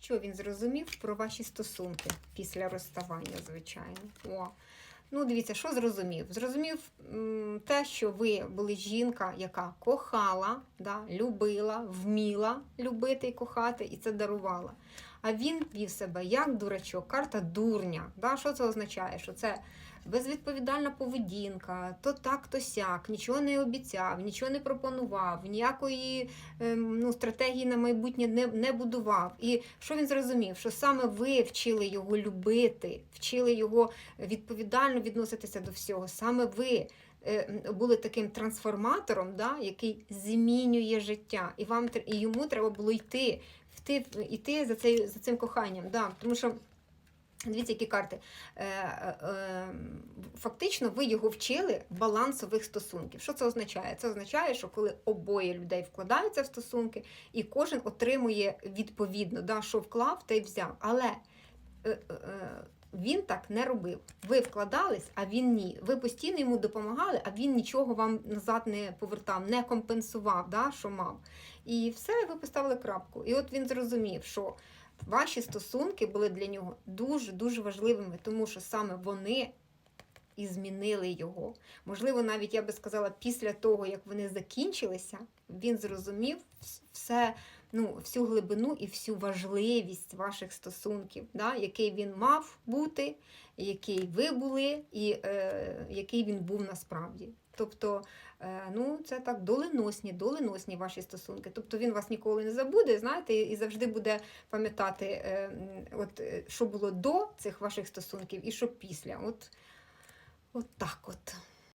Що він зрозумів про ваші стосунки після розставання, звичайно. О. Ну, дивіться, що зрозумів? Зрозумів те, що ви були жінка, яка кохала, да, любила, вміла любити і кохати, і це дарувала. А він вів себе як дурачок, карта дурня. Да? Що це означає? Що це безвідповідальна поведінка, то так, то сяк, нічого не обіцяв, нічого не пропонував, ніякої ем, ну, стратегії на майбутнє не, не будував. І що він зрозумів? Що саме ви вчили його любити, вчили його відповідально відноситися до всього. Саме ви були таким трансформатором, да, який змінює життя. І вам і йому треба було йти, йти, йти за, цей, за цим коханням. Да, тому що. Дивіться, які карти. Е, е, е, фактично, ви його вчили балансових стосунків. Що це означає? Це означає, що коли обоє людей вкладаються в стосунки, і кожен отримує відповідно, да, що вклав, та й взяв. Але е, е, він так не робив. Ви вкладались, а він ні. Ви постійно йому допомагали, а він нічого вам назад не повертав, не компенсував, да, що мав. І все, ви поставили крапку. І от він зрозумів, що ваші стосунки були для нього дуже-дуже важливими, тому що саме вони і змінили його. Можливо, навіть я би сказала, після того, як вони закінчилися, він зрозумів все, ну, всю глибину і всю важливість ваших стосунків, да? який він мав бути, який ви були, і е, який він був насправді. Тобто, е, ну, це так доленосні, доленосні ваші стосунки. Тобто він вас ніколи не забуде, знаєте, і завжди буде пам'ятати, е, от, е, що було до цих ваших стосунків і що після. От, от так от.